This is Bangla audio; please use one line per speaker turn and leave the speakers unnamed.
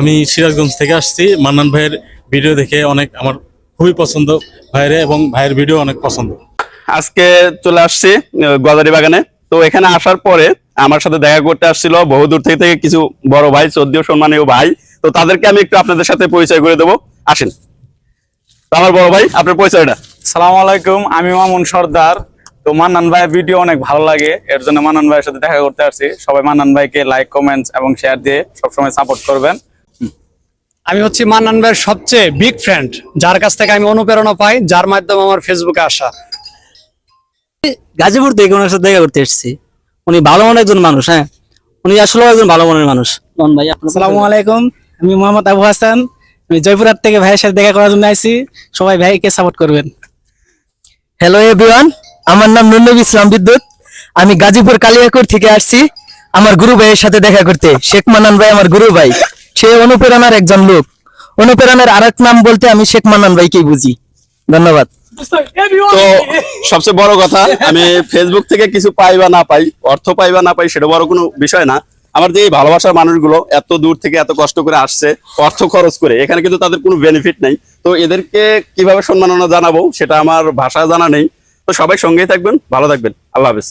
আমি সিরাজগঞ্জ থেকে আসছি। মান্নান ভাইয়ের ভিডিও দেখে অনেক আমার খুবই পছন্দ ভাইয়ের এবং ভাইয়ের ভিডিও অনেক পছন্দ।
আজকে চলে আসছি গজারি বাগানে। তো এখানে আসার পরে আমার সাথে দেখা করতে আসছিল বহুদূর থেকে থেকে কিছু বড় ভাই শ্রদ্ধীয় সম্মানীয় ভাই। তো তাদেরকে আমি একটু আপনাদের সাথে পরিচয় করে দেবো। আসেন। তো আমার বড় ভাই আপনার পরিচয়টা।
সালাম আলাইকুম আমি মামুন সর্দার। তো মান্নান ভাইয়ের ভিডিও অনেক ভালো লাগে এর জন্য মান্নান ভাইয়ের সাথে দেখা করতে আসছি। সবাই মান্নান ভাইকে লাইক কমেন্টস এবং শেয়ার দিয়ে সবসময় সাপোর্ট করবেন।
আমি হচ্ছি মান্নান ভাইয়ের সবচেয়ে বিগ ফ্রেন্ড যার কাছ থেকে আমি অনুপ্রেরণা পাই যার মাধ্যমে আমার ফেসবুকে আসা।
গাজীপুর থেকে ওনার সাথে দেখা করতে এসেছি। উনি ভালো মনের একজন মানুষ হ্যাঁ? উনি আসলে একজন ভালো মনের মানুষ। ভাই
আসসালামু আলাইকুম আমি মোহাম্মদ আবু হাসান। আমি জয়পুরহাট থেকে ভাইয়ের সাথে দেখা করার জন্য আইছি। সবাই ভাইকে সাপোর্ট করবেন।
হ্যালো এভরিওয়ান আমার নাম নুন্নবী ইসলাম বিদ্যুৎ। আমি গাজীপুর কালিয়াকুর থেকে আসছি। আমার গুরু ভাইয়ের সাথে দেখা করতে। শেখ মানান ভাই আমার গুরু ভাই। সে অনুপ্রেরণার একজন লোক। অনুপ্রেরণার আরেক নাম বলতে আমি শেখ মান্নান ভাইকেই বুঝি। ধন্যবাদ।
তো সবচেয়ে বড় কথা, আমি ফেসবুক থেকে কিছু পাই বা না পাই, অর্থ পাই বা না পাই, সেটা বড় কোনো বিষয় না। আমার যে এই ভালোবাসার মানুষগুলো এত দূর থেকে এত কষ্ট করে আসছে, অর্থ খরচ করে, এখানে কিন্তু তাদের কোনো বেনিফিট নেই। তো এদেরকে কীভাবে সম্মাননা জানাব, সেটা আমার ভাষা জানা নেই। তো সবাই সঙ্গেই থাকবেন, ভালো থাকবেন। আল্লাহ হাফেজ।